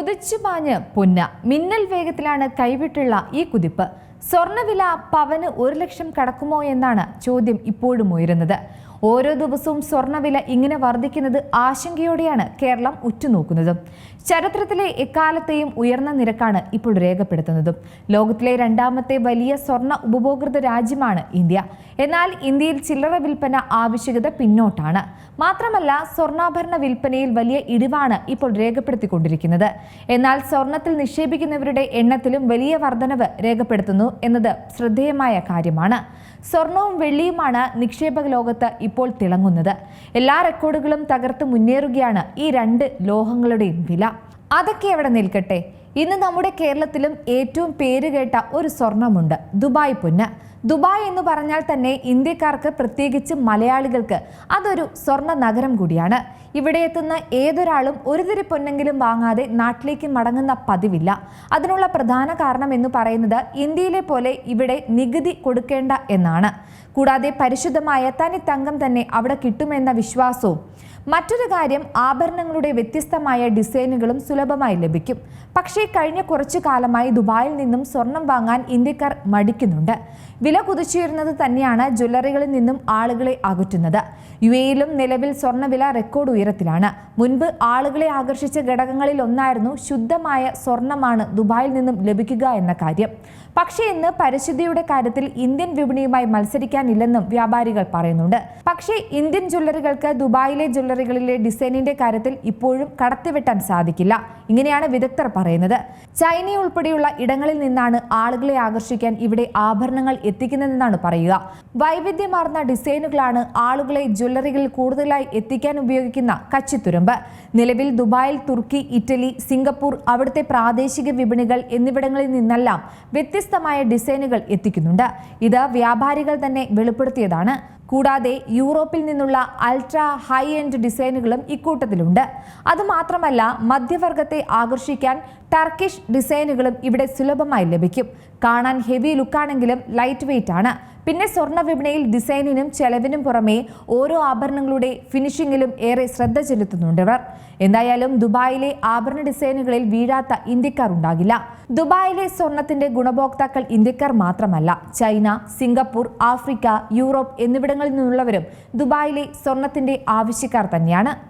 കുതിച്ചു പാഞ്ഞ് പൊന്ന. മിന്നൽ വേഗത്തിലാണ് കൈവിട്ടുള്ള ഈ കുതിപ്പ്. സ്വർണവില പവന് ഒരു ലക്ഷം കടക്കുമോ എന്നാണ് ചോദ്യം ഇപ്പോഴും ഉയരുന്നത്. ഓരോ ദിവസവും സ്വർണവില ഇങ്ങനെ വർദ്ധിക്കുന്നത് ആശങ്കയോടെയാണ് കേരളം ഉറ്റുനോക്കുന്നത്. ചരിത്രത്തിലെ എക്കാലത്തെയും ഉയർന്ന നിരക്കാണ് ഇപ്പോൾ രേഖപ്പെടുത്തുന്നതും. ലോകത്തിലെ രണ്ടാമത്തെ വലിയ സ്വർണ ഉപഭോക്തൃ രാജ്യമാണ് ഇന്ത്യ. എന്നാൽ ഇന്ത്യയിൽ ചില്ലറ വിൽപ്പന ആവശ്യകത പിന്നോട്ടാണ്. മാത്രമല്ല സ്വർണാഭരണ വിൽപ്പനയിൽ വലിയ ഇടിവാണ് ഇപ്പോൾ രേഖപ്പെടുത്തിക്കൊണ്ടിരിക്കുന്നത്. എന്നാൽ സ്വർണത്തിൽ നിക്ഷേപിക്കുന്നവരുടെ എണ്ണത്തിലും വലിയ വർധനവ് രേഖപ്പെടുത്തുന്നു എന്നത് ശ്രദ്ധേയമായ കാര്യമാണ്. സ്വർണവും വെള്ളിയുമാണ് നിക്ഷേപക ലോകത്ത് ഇപ്പോൾ തിളങ്ങുന്നത്. എല്ലാ റെക്കോർഡുകളും തകർത്ത് മുന്നേറുകയാണ് ഈ രണ്ട് ലോഹങ്ങളുടെയും വില. അതൊക്കെ എവിടെ നിൽക്കട്ടെ? ഇന്ന് നമ്മുടെ കേരളത്തിലും ഏറ്റവും പേരുകേട്ട ഒരു സ്വർണമുണ്ട്. ദുബായ് പൊന്ന്. ദുബായ് എന്ന് പറഞ്ഞാൽ തന്നെ ഇന്ത്യക്കാർക്ക് പ്രത്യേകിച്ച് മലയാളികൾക്ക് അതൊരു സ്വർണ നഗരം കൂടിയാണ്. ഇവിടെ എത്തുന്ന ഏതൊരാളും ഒരു തിരി പൊന്നെങ്കിലും വാങ്ങാതെ നാട്ടിലേക്ക് മടങ്ങുന്ന പതിവില്ല. അതിനുള്ള പ്രധാന കാരണം എന്ന് പറയുന്നത് ഇന്ത്യയിലെ പോലെ ഇവിടെ നികുതി കൊടുക്കേണ്ട എന്നാണ്. കൂടാതെ പരിശുദ്ധമായ തനി തങ്കം തന്നെ അവിടെ കിട്ടുമെന്ന വിശ്വാസവും മറ്റൊരു കാര്യം ആഭരണങ്ങളുടെ വ്യത്യസ്തമായ ഡിസൈനുകളും സുലഭമായി ലഭിക്കും. പക്ഷേ കഴിഞ്ഞ കുറച്ചു കാലമായി ദുബായിൽ നിന്നും സ്വർണം വാങ്ങാൻ ഇന്ത്യക്കാർ മടിക്കുന്നുണ്ട്. വില കുതിച്ചുയരുന്നത് തന്നെയാണ് ജ്വല്ലറികളിൽ നിന്നും ആളുകളെ അകറ്റുന്നത്. യു എയിലും നിലവിൽ സ്വർണവില റെക്കോർഡ് ഉയരത്തിലാണ്. മുൻപ് ആളുകളെ ആകർഷിച്ച ഘടകങ്ങളിൽ ഒന്നായിരുന്നു ശുദ്ധമായ സ്വർണമാണ് ദുബായിൽ നിന്നും ലഭിക്കുക എന്ന കാര്യം. പക്ഷേ ഇന്ന് പരിശുദ്ധിയുടെ കാര്യത്തിൽ ഇന്ത്യൻ വിപണിയുമായി മത്സരിക്കാനില്ലെന്നും വ്യാപാരികൾ പറയുന്നുണ്ട്. പക്ഷേ ഇന്ത്യൻ ജ്വല്ലറികൾക്ക് ദുബായിലെ ജ്വല്ലറികളിലെ ഡിസൈനിന്റെ കാര്യത്തിൽ ഇപ്പോഴും കടത്തിവെട്ടാൻ സാധിക്കില്ല. ഇങ്ങനെയാണ് വിദഗ്ധർ പറയുന്നത്. ചൈന ഉൾപ്പെടെയുള്ള ഇടങ്ങളിൽ നിന്നാണ് ആളുകളെ ആകർഷിക്കാൻ ഇവിടെ ആഭരണങ്ങൾ എത്തിക്കുന്നതെന്നാണ് പറയുക. വൈവിധ്യമാർന്ന ഡിസൈനുകളാണ് ആളുകളെ ജ്വല്ലറികളിൽ കൂടുതലായി എത്തിക്കാൻ ഉപയോഗിക്കുന്ന കച്ചിത്തുരുമ്പ്. നിലവിൽ ദുബായിൽ തുർക്കി ഇറ്റലി സിംഗപ്പൂർ അവിടുത്തെ പ്രാദേശിക വിപണികൾ എന്നിവിടങ്ങളിൽ നിന്നെല്ലാം വ്യത്യസ്തമായ ഡിസൈനുകൾ എത്തിക്കുന്നുണ്ട്. ഇത് വ്യാപാരികൾ തന്നെ വെളിപ്പെടുത്തിയതാണ്. കൂടാതെ യൂറോപ്പിൽ നിന്നുള്ള അൾട്രാ ഹൈ എൻഡ് ഡിസൈനുകളും ഇക്കൂട്ടത്തിലുണ്ട്. അതുമാത്രമല്ല മധ്യവർഗത്തെ ആകർഷിക്കാൻ ടർക്കിഷ് ഡിസൈനുകളും ഇവിടെ സുലഭമായി ലഭിക്കും. കാണാൻ ഹെവി ലുക്കാണെങ്കിലും ലൈറ്റ് വെയിറ്റ് ആണ്. പിന്നെ സ്വർണ വിപണിയിൽ ഡിസൈനിനും ചെലവിനും പുറമേ ഓരോ ആഭരണങ്ങളുടെ ഫിനിഷിംഗിലും ഏറെ ശ്രദ്ധ ചെലുത്തുന്നുണ്ട് ഇവർ. എന്തായാലും ദുബായിലെ ആഭരണ ഡിസൈനുകളിൽ വീഴാത്ത ഇന്ത്യക്കാർ ഉണ്ടാകില്ല. ദുബായിലെ സ്വർണത്തിന്റെ ഗുണഭോക്താക്കൾ ഇന്ത്യക്കാർ മാത്രമല്ല. ചൈന സിംഗപ്പൂർ ആഫ്രിക്ക യൂറോപ്പ് എന്നിവിടങ്ങളിൽ നിന്നുള്ളവരും ദുബായിലെ സ്വർണത്തിന്റെ ആവശ്യക്കാർ തന്നെയാണ്.